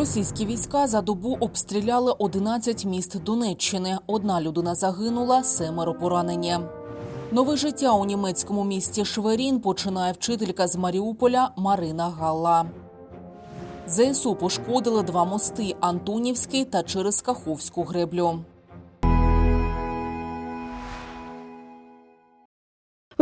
Російські війська за добу обстріляли 11 міст Донеччини. Одна людина загинула, семеро поранені. Нове життя у німецькому місті Шверін починає вчителька з Маріуполя Марина Галла. ЗСУ пошкодили два мости Антонівський та через Каховську греблю.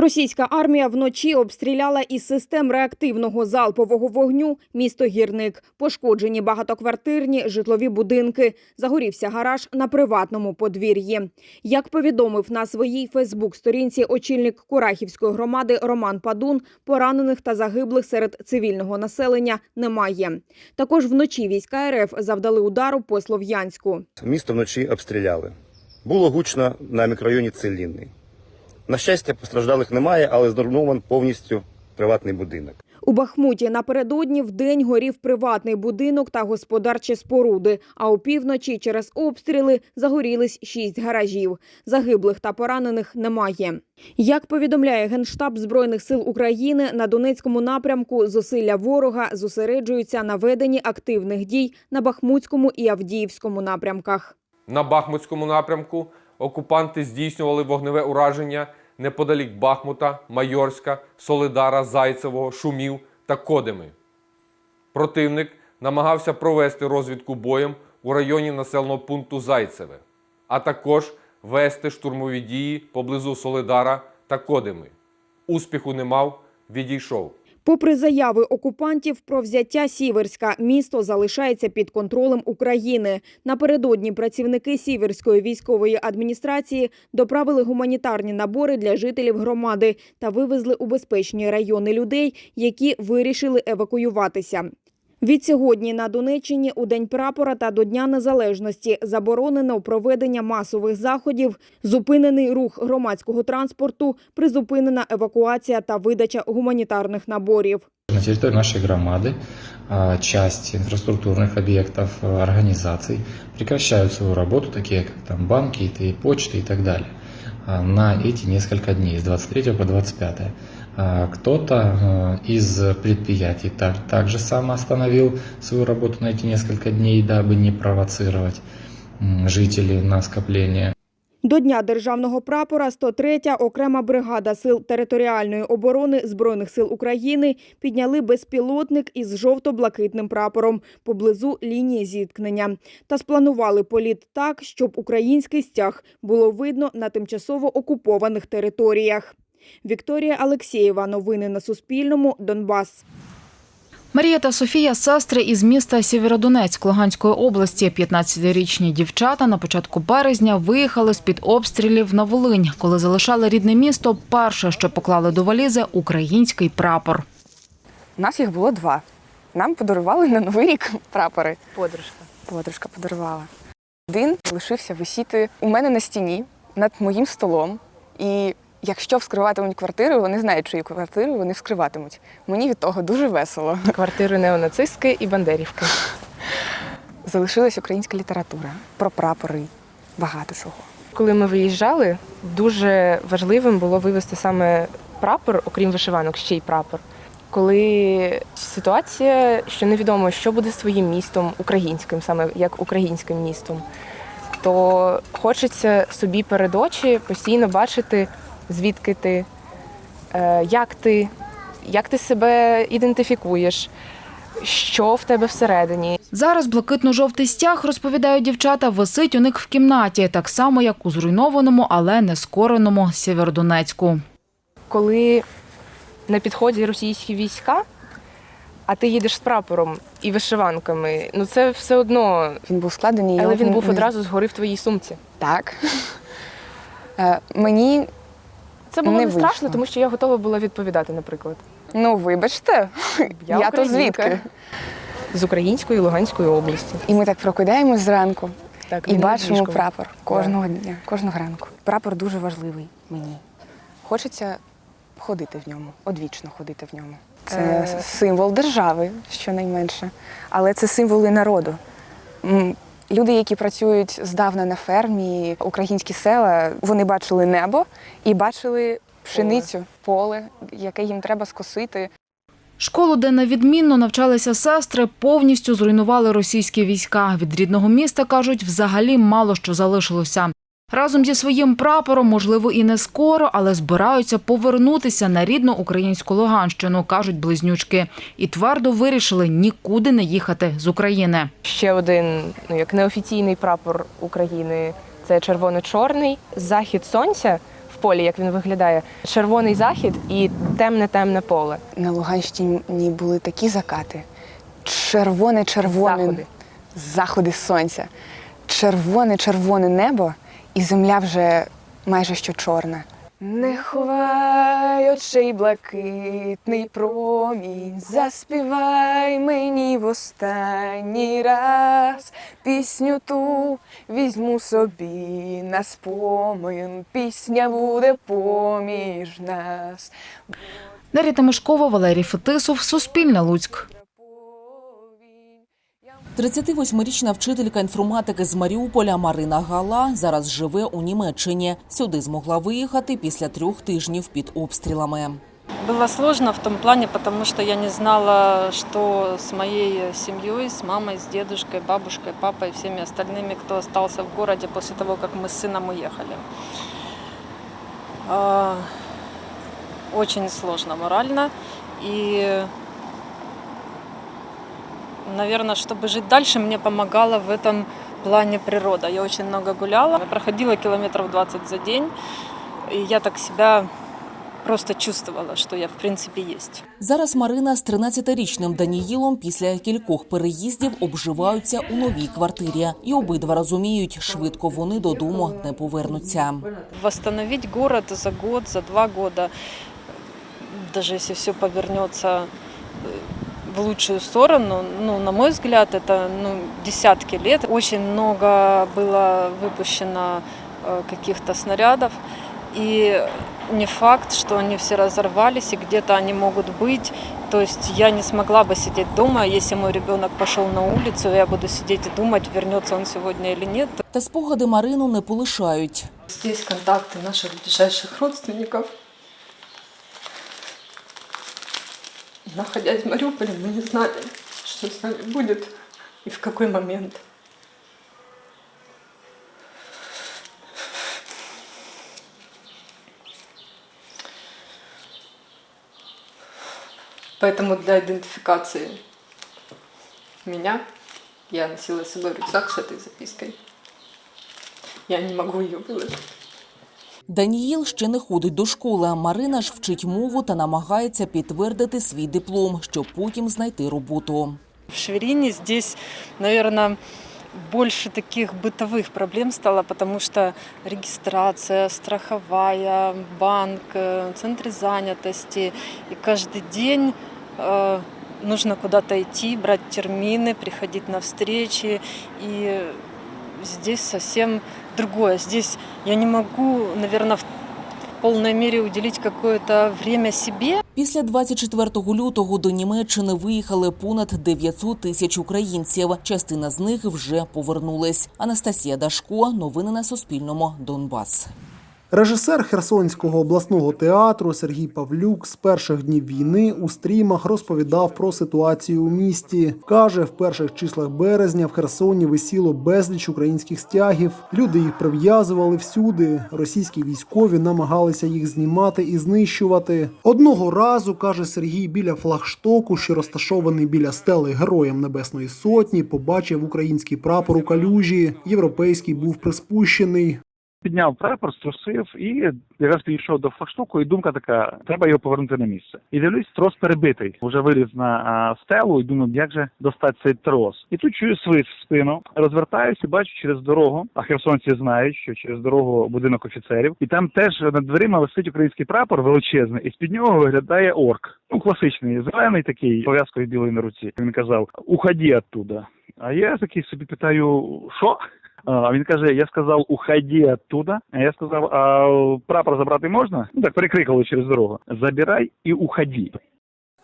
Російська армія вночі обстріляла із систем реактивного залпового вогню місто Гірник. Пошкоджені багатоквартирні житлові будинки. Загорівся гараж на приватному подвір'ї. Як повідомив на своїй Фейсбук-сторінці очільник Курахівської громади Роман Падун, поранених та загиблих серед цивільного населення немає. Також вночі війська РФ завдали удару по Слов'янську. Місто вночі обстріляли. Було гучно на мікрорайоні Целінний. На щастя, постраждалих немає, але зруйнований повністю приватний будинок. У Бахмуті напередодні вдень горів приватний будинок та господарчі споруди. А опівночі через обстріли загорілись шість гаражів. Загиблих та поранених немає. Як повідомляє Генштаб Збройних сил України, на Донецькому напрямку зусилля ворога зосереджуються на веденні активних дій на Бахмутському і Авдіївському напрямках. На Бахмутському напрямку окупанти здійснювали вогневе ураження неподалік Бахмута, Майорська, Солидара, Зайцевого, Шумів та Кодими. Противник намагався провести розвідку боєм у районі населеного пункту Зайцеве, а також вести штурмові дії поблизу Солидара та Кодими. Успіху не мав, відійшов. Попри заяви окупантів про взяття Сіверська, місто залишається під контролем України. Напередодні працівники Сіверської військової адміністрації доправили гуманітарні набори для жителів громади та вивезли у безпечні райони людей, які вирішили евакуюватися. Відсьогодні на Донеччині у День прапора та до Дня Незалежності заборонено проведення масових заходів, зупинений рух громадського транспорту, призупинена евакуація та видача гуманітарних наборів. На территории нашей громады а, часть инфраструктурных объектов, а, организаций прекращают свою работу, такие как там банки, и почты и так далее, а, на эти несколько дней, с 23 по 25. Кто-то из предприятий так, также сам остановил свою работу на эти несколько дней, дабы не провоцировать жителей на скопление. До Дня державного прапора 103-я окрема бригада сил територіальної оборони Збройних сил України підняли безпілотник із жовто-блакитним прапором поблизу лінії зіткнення та спланували політ так, щоб український стяг було видно на тимчасово окупованих територіях. Вікторія Алексєєва. Новини на Суспільному. Донбас. Марія та Софія сестри із міста Сєвєродонецьк Луганської області. 15-річні дівчата на початку березня виїхали з під обстрілів на Волинь. Коли залишали рідне місто, перше, що поклали до валізи – український прапор. У нас їх було два. Нам подарували на Новий рік прапори. Подружка. Подружка подарувала. Один лишився висіти у мене на стіні над моїм столом. І якщо вскриватимуть квартиру, вони знають, чию квартиру вони вскриватимуть. Мені від того дуже весело. Квартири неонацистської і бандерівки. Залишилась українська література про прапори, багато чого. Коли ми виїжджали, дуже важливим було вивезти саме прапор, окрім вишиванок, ще й прапор. Коли ситуація, що невідомо, що буде своїм містом, українським, саме як українським містом, то хочеться собі перед очі постійно бачити, звідки ти, е, як ти, як ти себе ідентифікуєш, що в тебе всередині. Зараз блакитно-жовтий стяг, розповідають дівчата, висить у них в кімнаті, так само, як у зруйнованому, але не скореному Сєвєродонецьку. коли на підході російські війська, а ти їдеш з прапором і вишиванками, ну це все одно. Він був складений. Але він був одразу згори в твоїй сумці. Так. Е, Мені, Це було Не не, страшно, тому що я готова була відповідати, наприклад. ну вибачте, Я я, то звідки? З Української і Луганської області. І ми так прокидаємось зранку. Так, І бачимо ліжком. прапор кожного дня, кожного ранку. Прапор дуже важливий мені. Хочеться ходити в ньому, одвічно ходити в ньому. Це Е. символ держави, щонайменше, але це символ і народу. Люди, які працюють здавна на фермі, українські села, вони бачили небо і бачили пшеницю, поле, яке їм треба скосити. Школу, де невідмінно навчалися сестри, повністю зруйнували російські війська. Від рідного міста, кажуть, взагалі мало що залишилося. Разом зі своїм прапором, можливо, і не скоро, але збираються повернутися на рідну українську Луганщину, кажуть близнючки. І твердо вирішили нікуди не їхати з України. Ще один ну як неофіційний прапор України це червоно-чорний захід сонця в полі, як він виглядає. Червоний захід і темне темне поле. На Луганщині були такі закати. Червоне, червоне Заходи. заходи сонця, червоне, червоне небо, і земля вже майже що чорна. Не ховай очей блакитний промінь, заспівай мені в останній раз пісню ту візьму собі на спомин, пісня буде поміж нас. Дар'я Тимошкова, Валерій Фетисов, Суспільне Луцьк. 38-річна вчителька інформатики з Маріуполя Марина Гала зараз живе у Німеччині. Сюди змогла виїхати після трьох тижнів під обстрілами. Было сложно в том плане, потому что я не знала, что с моей семьей, с мамой, с дедушкой, бабушкой, папой, всеми остальными, кто остался в городе после того, как мы с сыном уехали. А, Очень сложно морально. И, наверное, чтобы жить дальше, мне помогала в этом плане природа. Я очень много гуляла. Я проходила километров 20 за день. И я так себя просто чувствовала, что я в принципе есть. Зараз Марина з 13-річним Даніїлом після кількох переїздів обживаються у новій квартирі. І обидва розуміють, швидко вони додому не повернуться. Восстановить город за год, за два года, даже если все повернется э, в лучшую сторону, ну, на мой взгляд, это ну, десятки лет. Очень много было выпущено э, каких-то снарядов, и не факт, что они все разорвались, и где-то они могут быть. То есть я не смогла бы сидеть дома, если мой ребенок пошел на улицу, я буду сидеть и думать, вернется он сегодня или нет. Та спогади Марину не полишають. Здесь контакты наших ближайших родственников. Находясь в Мариуполе, мы не знали, что с нами будет и в какой момент. Поэтому для идентификации меня я носила с собой рюкзак с этой запиской. Я не могу ее выложить. Даніїл ще не ходить до школи. Марина ж вчить мову та намагається підтвердити свій диплом, щоб потім знайти роботу. В Шверине здесь, наверное, больше таких бытовых проблем стало, потому что регистрация, страховая, банк, э, центры занятости. И каждый день э, нужно куда-то идти, брать термины, приходить на встречи. И здесь совсем другое. Здесь я не могу, наверное, в в мірі уделить какое-то время собі. Після 24 лютого до Німеччини виїхали понад 900 тисяч українців. Частина з них вже повернулись. Анастасія Дашко. Новини на Суспільному. Донбас. Режисер Херсонського обласного театру Сергій Павлюк з перших днів війни у стрімах розповідав про ситуацію у місті. Каже, в перших числах березня в Херсоні висіло безліч українських стягів. Люди їх прив'язували всюди. Російські військові намагалися їх знімати і знищувати. Одного разу каже Сергій біля флагштоку, що розташований біля стели Героям Небесної Сотні, побачив український прапор у калюжі. Європейський був приспущений. Підняв прапор, струсив і якраз підійшов до флагштоку, і думка така: треба його повернути на місце. І дивлюсь, трос перебитий. Вже виліз на а, стелу і думаю, як же достати цей трос. І тут чую свист в спину, розвертаюся, бачу через дорогу. А херсонці знають, що через дорогу будинок офіцерів, і там теж над дверима висить український прапор величезний, і з під нього виглядає орк. Ну класичний, зелений такий, пов'язкою білої на руці. Він казав: Уходи оттуда. А я такий собі питаю, що? А він каже: Я сказав, уходи оттуда. А я сказав, а прапор забрати можна? Ну так перекрикали через дорогу. Забирай і уходи.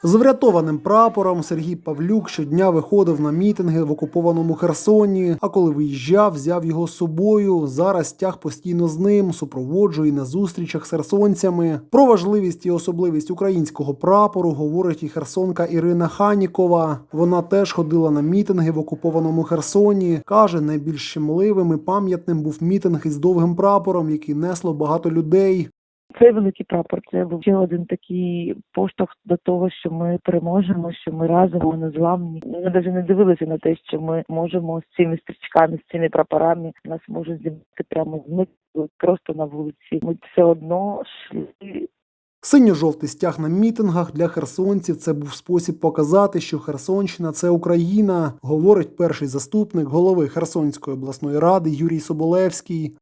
З врятованим прапором Сергій Павлюк щодня виходив на мітинги в окупованому Херсоні. А коли виїжджав, взяв його з собою. Зараз тяг постійно з ним, супроводжує на зустрічах з херсонцями. Про важливість і особливість українського прапору говорить і херсонка Ірина Ханікова. Вона теж ходила на мітинги в окупованому Херсоні. каже, найбільш щемливим і пам'ятним був мітинг із довгим прапором, який несло багато людей. Цей великий прапор це був ще один такий поштовх до того, що ми переможемо, що ми разом ми незламні. Ми навіть не дивилися на те, що ми можемо з цими стрічками, з цими прапорами нас можуть знімати прямо з просто на вулиці. Ми все одно йшли Синьо-жовтий стяг на мітингах для херсонців це був спосіб показати, що Херсонщина це Україна, говорить перший заступник голови Херсонської обласної ради Юрій Соболевський.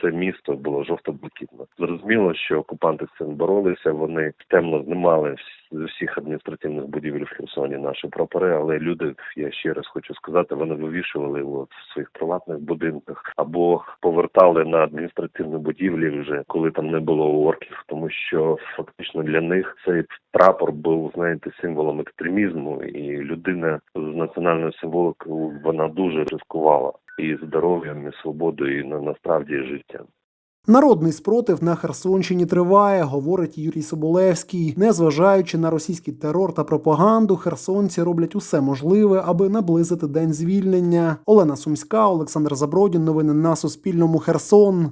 Все місто було жовто-блакитне. Зрозуміло, що окупанти з цим боролися. Вони темно знімали з усіх адміністративних будівель в Херсоні наші прапори. Але люди, я ще раз хочу сказати, вони вивішували його в своїх приватних будинках або повертали на адміністративні будівлі вже коли там не було орків, тому що фактично для них цей прапор був, знаєте, символом екстремізму, і людина з національною символикою вона дуже ризикувала і здоров'ям, і свободою, і на насправді життям. Народний спротив на Херсонщині триває, говорить Юрій Соболевський. Незважаючи на російський терор та пропаганду, херсонці роблять усе можливе, аби наблизити день звільнення. Олена Сумська, Олександр Забродін. Новини на Суспільному. Херсон.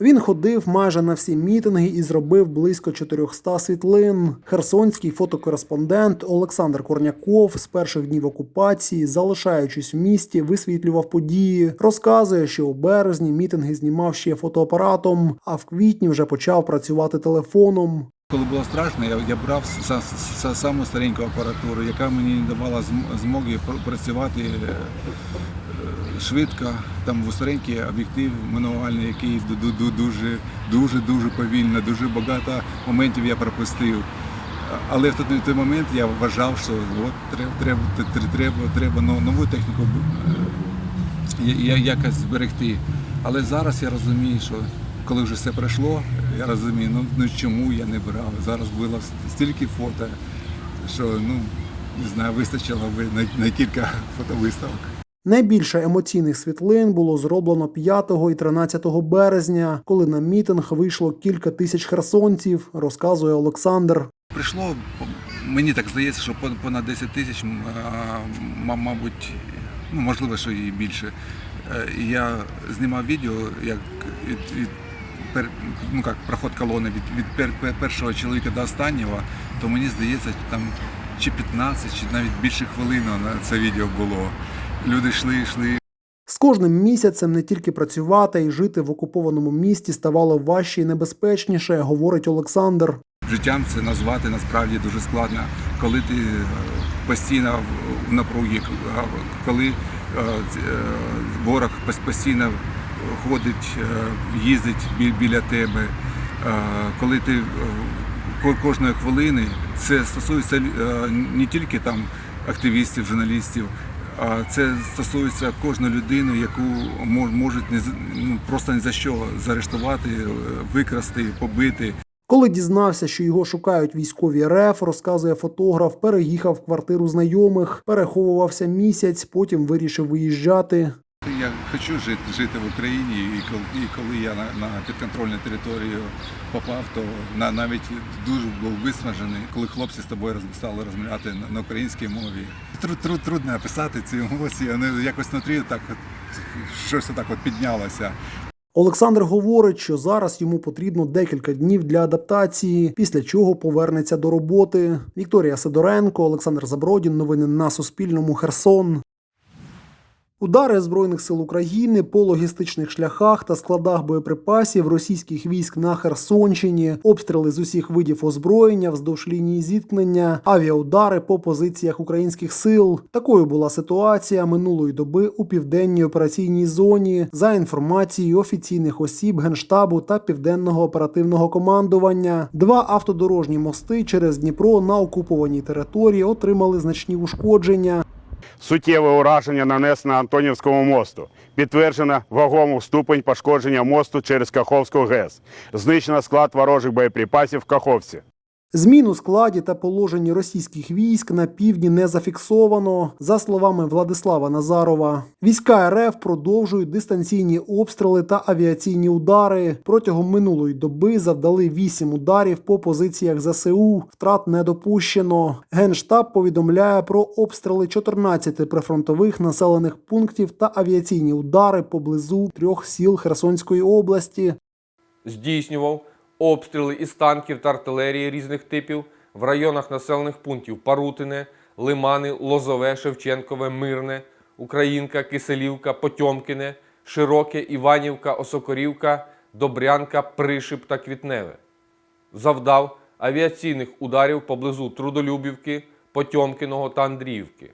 Він ходив майже на всі мітинги і зробив близько 400 світлин. Херсонський фотокореспондент Олександр Корняков з перших днів окупації, залишаючись в місті, висвітлював події. Розказує, що у березні мітинги знімав ще фотоапаратом, а в квітні вже почав працювати телефоном. Коли було страшно, я, я брав с- с- с- саму стареньку апаратуру, яка мені давала змоги пр- працювати е, швидко. Там був старенький об'єктив мануальний, який ду- ду- ду- дуже, дуже, повільно, дуже багато моментів я пропустив. Але в той, момент я вважав, що треба, нову техніку е, якось зберегти. Але зараз я розумію, що коли вже все пройшло, я розумію, ну, ну чому я не брав. Зараз було стільки фото, що ну не знаю, вистачило би на кілька фотовиставок. Найбільше емоційних світлин було зроблено 5 і 13 березня, коли на мітинг вийшло кілька тисяч херсонців, розказує Олександр. Прийшло, мені так здається, що пон- понад 10 тисяч, мабуть, ну, можливо, що і більше. Е, Я знімав відео, як від, ну, як, проход колони від, від пер, пер- першого чоловіка до останнього, то мені здається, там чи 15, чи навіть більше хвилин на це відео було. Люди йшли, йшли, З кожним місяцем не тільки працювати і жити в окупованому місті ставало важче і небезпечніше, говорить Олександр. Життям це назвати насправді дуже складно, коли ти е, постійно в- напругі, коли е, е, ворог постійно ходить, їздить біля тебе, коли ти кожної хвилини це стосується не тільки там активістів, журналістів. Це стосується кожної людини, яку мо- можуть не ну, просто ні за що заарештувати, е, викрасти, побити. Коли дізнався, що його шукають військові РФ, розказує фотограф, переїхав в квартиру знайомих, переховувався місяць, потім вирішив виїжджати. Я хочу жити, жити в Україні, і коли, і коли я на, на підконтрольну територію попав, то на, навіть дуже був виснажений, коли хлопці з тобою стали розмовляти на, на українській мові. Труд, труд, трудно описати ці емоції, вони якось внутрі так от, щось так от піднялося. Олександр говорить, що зараз йому потрібно декілька днів для адаптації, після чого повернеться до роботи. Вікторія Сидоренко, Олександр Забродін. Новини на Суспільному. Херсон. Удари Збройних сил України по логістичних шляхах та складах боєприпасів російських військ на Херсонщині, обстріли з усіх видів озброєння вздовж лінії зіткнення, авіаудари по позиціях українських сил. Такою була ситуація минулої доби у південній операційній зоні. За інформацією офіційних осіб генштабу та південного оперативного командування. Два автодорожні мости через Дніпро на окупованій території отримали значні ушкодження. Суттєве ураження нанесено Антонівському мосту. Підтверджено вагому ступень пошкодження мосту через Каховську ГЕС. Знищено склад ворожих боєприпасів в Каховці. Змін у складі та положенні російських військ на півдні не зафіксовано. За словами Владислава Назарова, війська РФ продовжують дистанційні обстріли та авіаційні удари. Протягом минулої доби завдали 8 ударів по позиціях ЗСУ. Втрат не допущено. Генштаб повідомляє про обстріли 14 прифронтових населених пунктів та авіаційні удари поблизу трьох сіл Херсонської області. здійснював обстріли із танків та артилерії різних типів в районах населених пунктів Парутине, Лимани, Лозове, Шевченкове, Мирне, Українка, Киселівка, Потьомкине, Широке, Іванівка, Осокорівка, Добрянка, Пришип та Квітневе. Завдав авіаційних ударів поблизу Трудолюбівки, Потьомкиного та Андріївки.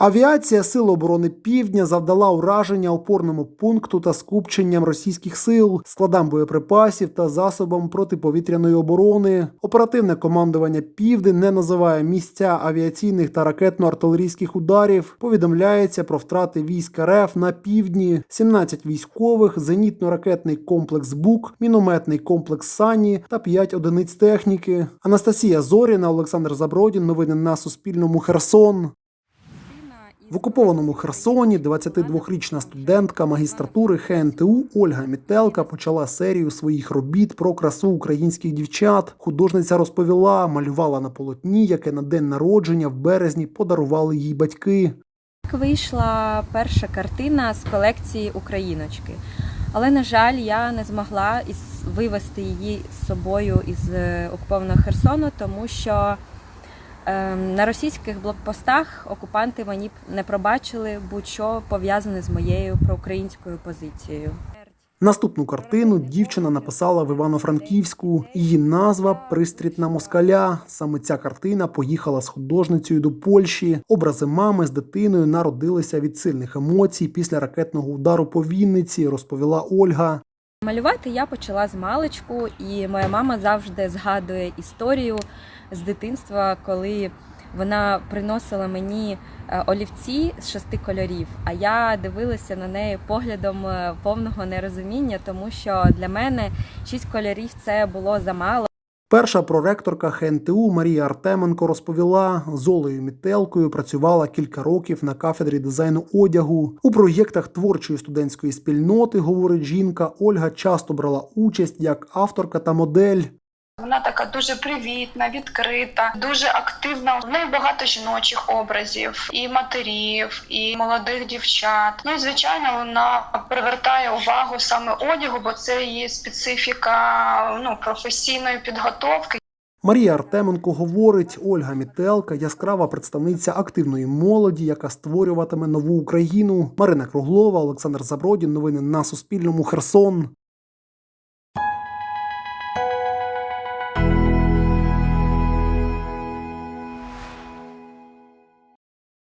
Авіація Сил оборони Півдня завдала ураження опорному пункту та скупченням російських сил, складам боєприпасів та засобам протиповітряної оборони. Оперативне командування Південь не називає місця авіаційних та ракетно-артилерійських ударів. Повідомляється про втрати військ РФ на півдні, 17 військових, зенітно-ракетний комплекс БУК, мінометний комплекс Сані та 5 одиниць техніки. Анастасія Зоріна, Олександр Забродін. Новини на Суспільному. Херсон. В окупованому Херсоні 22-річна студентка магістратури ХНТУ Ольга Мітелка почала серію своїх робіт про красу українських дівчат. Художниця розповіла, малювала на полотні, яке на день народження в березні подарували їй батьки. Вийшла перша картина з колекції Україночки. Але, на жаль, я не змогла із вивести її з собою із е, окупованого Херсону, тому що на російських блокпостах окупанти мені не пробачили будь-що пов'язане з моєю проукраїнською позицією. Наступну картину дівчина написала в Івано-Франківську. Її назва Пристріт на москаля. Саме ця картина поїхала з художницею до Польщі. Образи мами з дитиною народилися від сильних емоцій після ракетного удару по Вінниці, розповіла Ольга. Малювати я почала з маличку, і моя мама завжди згадує історію з дитинства, коли вона приносила мені е, олівці з шести кольорів. А я дивилася на неї поглядом е, повного нерозуміння, тому що для мене шість кольорів це було замало. Перша проректорка ХНТУ Марія Артеменко розповіла, з Олею Мітелкою працювала кілька років на кафедрі дизайну одягу. У проєктах творчої студентської спільноти, говорить жінка, Ольга часто брала участь як авторка та модель. Вона така дуже привітна, відкрита, дуже активна. В неї багато жіночих образів, і матерів, і молодих дівчат. Ну і звичайно, вона привертає увагу саме одягу, бо це її специфіка ну професійної підготовки. Марія Артеменко говорить, Ольга Мітелка яскрава представниця активної молоді, яка створюватиме нову Україну. Марина Круглова, Олександр Забродін. Новини на Суспільному. Херсон.